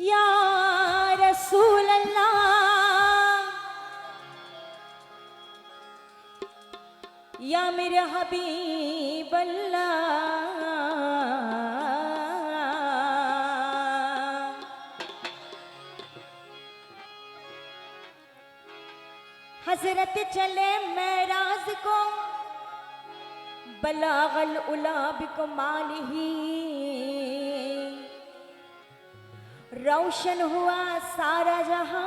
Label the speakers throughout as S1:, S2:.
S1: या रसूल अल्लाह या मेरे हबीब अल्लाह हजरत चले महराज को बलागल उलाब को माली रोशन हुआ सारा जहान,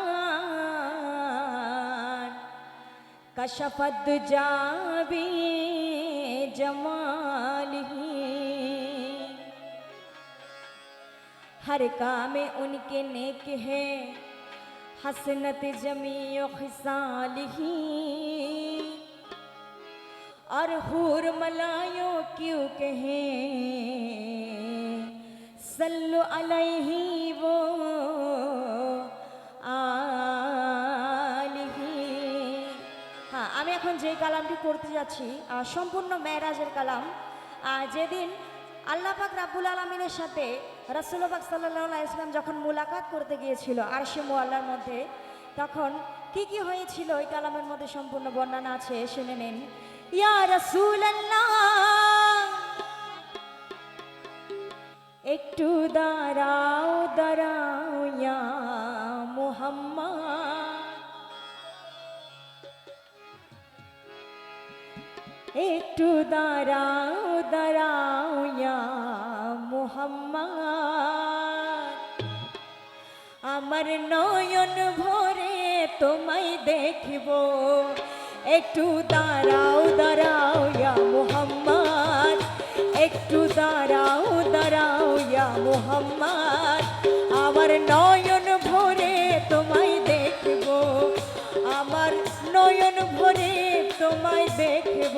S1: कशफत जाबी जमाल ही हर काम उनके नेक है, हसनत जमी खिसाल और हूर मलायो क्यों कहें सल्लु अलैहि वो আলিহি হ্যাঁ আমি এখন যে কালামটি করতে যাচ্ছি আহ, সম্পূর্ণ মেয়েরাজের কালাম আহ, যেদিন আল্লাহ পাক রাব্বুল আলমিনের সাথে রাসুল্লাহ সাল্লাহ ইসলাম যখন মুলাকাত করতে গিয়েছিল আর সে মোয়াল্লার মধ্যে তখন কি কি হয়েছিল ওই কালামের মধ্যে সম্পূর্ণ বর্ণনা আছে শুনে নিন ইয়া রসুল একটু দাঁড়াও দাঁড়াও ইয়া মুহাম্মদ। একটু দাঁড়াও দাঁড়াও ইয়া মুহাম্মদ। আমার নয়ন ভরে তোমায় দেখব। একটু দাঁড়াও দাঁড়াও ইয়া মোহাম্মদ। একটু দাঁড়াও দাঁড়াও ইয়া মোহাম্মদ। আমার নয়ন ভরে তোমায় দেখব। আমার নয়ন ভরে তোমায় দেখব।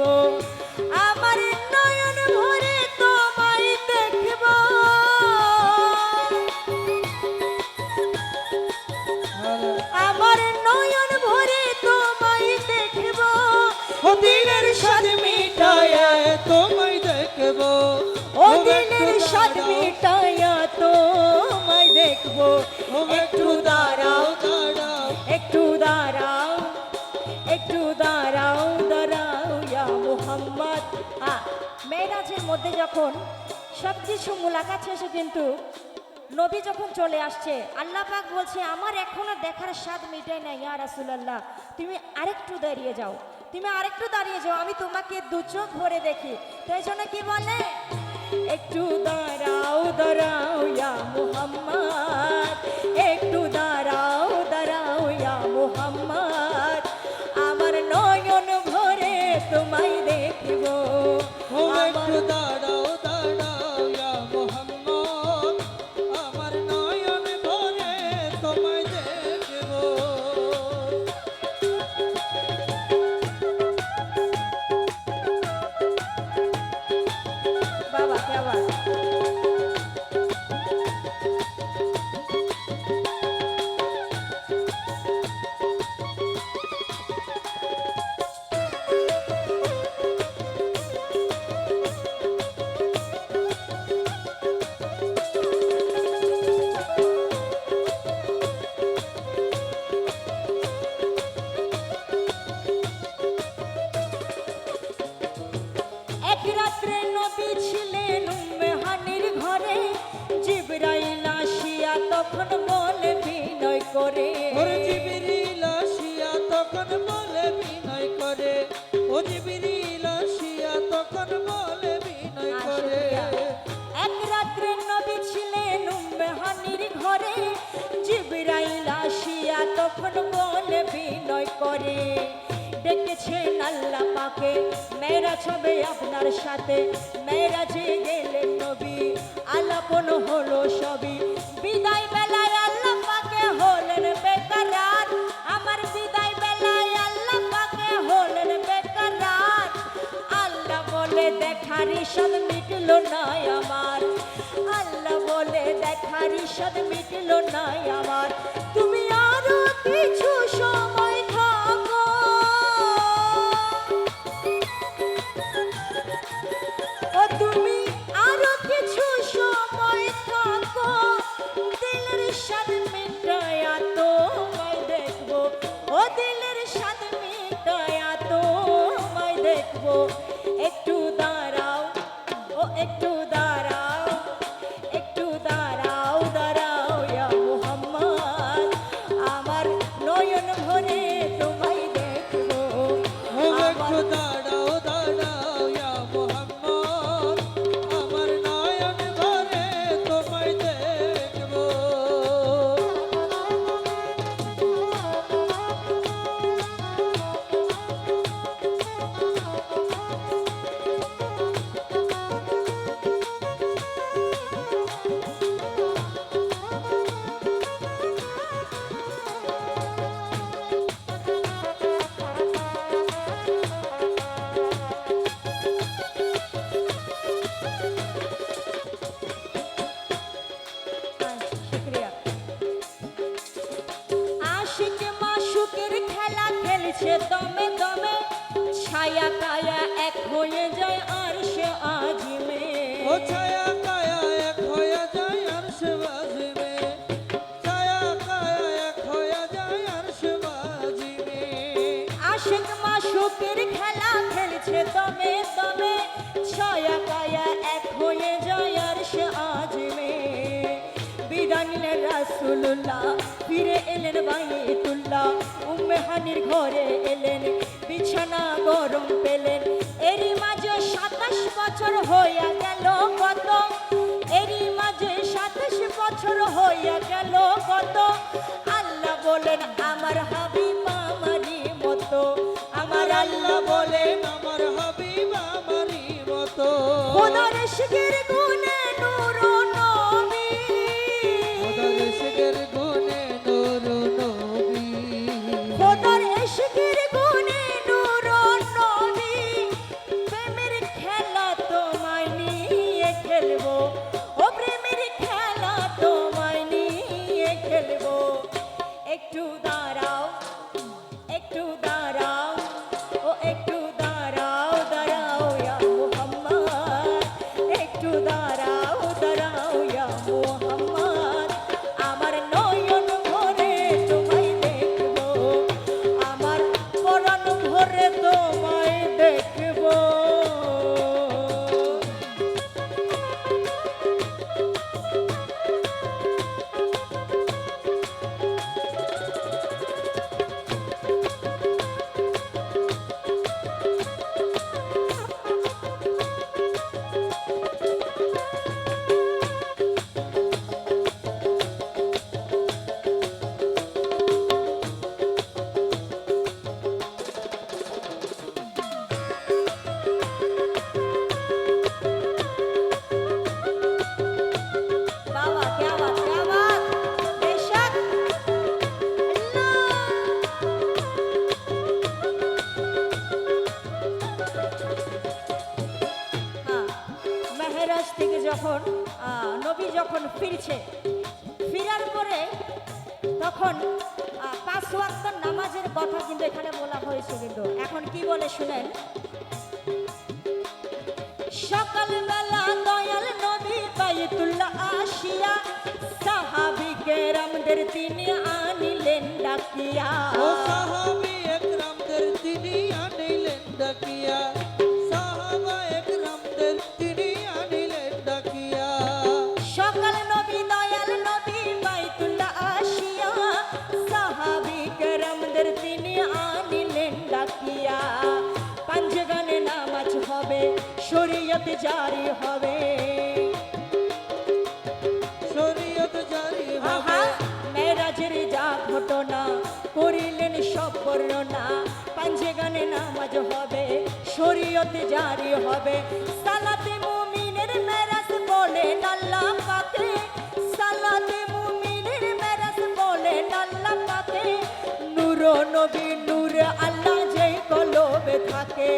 S1: আমার যখন সব কিছু মুলাকাত শেষে কিন্তু নবী যখন চলে আসছে, আল্লাহ পাক বলছে, আমার এখনও দেখার স্বাদ মিটাই না ইয়া রাসূলুল্লাহ। তুমি আরেকটু দাঁড়িয়ে যাও। তুমি আরেকটু দাঁড়িয়ে যাও, আমি তোমাকে দু চোখ ভরে দেখি। তো এই জন্য কি বলে? একটু দাঁড়াও দাঁড়াও, ইয়া মুহাম্মদ। একটু দাঁড়াও তখন বলে বিনয় করে।
S2: ওর জিবিরিল আসিয়া তখন বলে বিনয় করে। ও জিবিরিল আসিয়া তখন বলে বিনয় করে।
S1: এক রাত্রে নবী ছিলেন উম্মেহানির ঘরে। জিবরাইল আসিয়া তখন বলে বিনয় করে। ডেকেছেন আল্লাহ পাকে মেয়েরা ছবে আপনার সাথে। মেয়েরা যে গেলেন নবী। আলাপন হলো সবই। বিদায় বেলায় আল্লাহ পাকে হলেন বেকার আমার বিদায় বেলায় আল্লাহ পাকে হলেন বেকার আল্লাহ বলে দেখার ঈষদ মিটলো না আমার। আল্লাহ বলে দেখার ঈষদ মিটলো আমার। তুমি আরও কিছু সময় একটু দাঁড়াও ও একটু ছায়া এক হয়ে যায় আর সে আজিমে।
S2: ও ছায়া
S1: বিদায় নিলেন রাসূলুল্লাহ, ফিরে এলেন বাইতুল্লাহ। ঘরে এলেন, বিছানা গরম পেলেন। এরই মাঝে সাতাশ বছর হইয়া গেল কত? এরই মাঝে সাতাশ বছর হইয়া গেল কত? আল্লাহ বলেন, আমার হাবিব আমারই মতো। আমার আল্লাহ বলেন,
S2: আমার
S1: যখন নবী যখন ফিরছে, ফিরার পরে তখন পাঁচ ওয়াক্ত নামাজের কথা কিন্তু এখানে বলা হয়েছে কিন্তু। এখন কি বলে শুনেন? সকালবেলা দয়াল নবী বাইতুল্লাহ আসিয়া, সাহাবিকে রামদের তিনি আনিলেন ডাকিয়া। রামদের তিনি আনিলেন ডাকিয়া। পাঞ্জগানে নামাজ হবে শরীয়ত জারি হবে।
S2: শরীয়ত জারি হবে।
S1: মেরাজের যা ঘটনা করিলেন সব বর্ণনা। পাঞ্জে গানে নামাজ হবে শরীয়ত জারি হবে। সালাতে নবী নূর আল্লাহ যেই কলবে থাকে।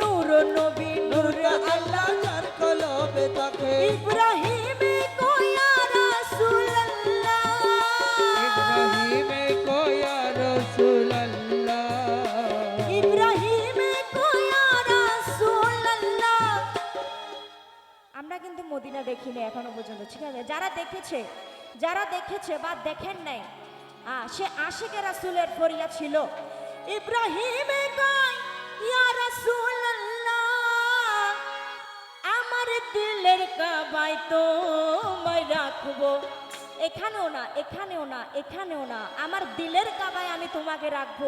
S1: নূর নবী নূর আল্লাহ
S2: যার কলবে থাকে।
S1: ইব্রাহিম কোয়া রাসূলুল্লাহ
S2: ইব্রাহিমে কোয়া রাসূলুল্লাহ।
S1: ইব্রাহিম কোয়া রাসূলুল্লাহ। আমরা কিন্তু মদিনা দেখিনি এখনও পর্যন্ত ঠিক আছে? যারা দেখেছে যারা দেখেছে বা দেখেন নাই সে আশিকে রাসূলের ফরিয়া ছিল। ইব্রাহিম ইয়া রাসূলুল্লাহ দিলের কাবাই তোমায় রাখব। এখানেও না এখানেও না এখানেও না, আমার দিলের কাবায় আমি তোমাকে রাখব।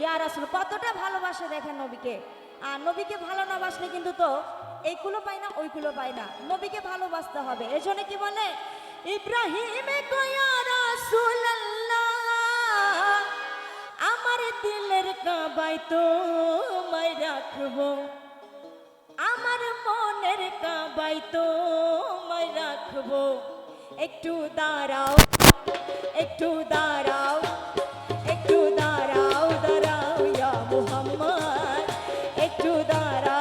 S1: ইয়া আসলে কতটা ভালোবাসে দেখেন নবীকে। আর নবীকে ভালো না বাসলে কিন্তু তো এইগুলো পাই না, ওইগুলো পাই না। নবীকে ভালোবাসতে হবে। এজন্য কি বলে, ইব্রাহিমে কয়া রাখব। আমার মনের কাবাই তোমায় রাখব। একটু দাঁড়াও একটু দাঁড়াও একটু দাঁড়াও দাঁড়াও ইয়া মোহাম্মদ। একটু দাঁড়াও।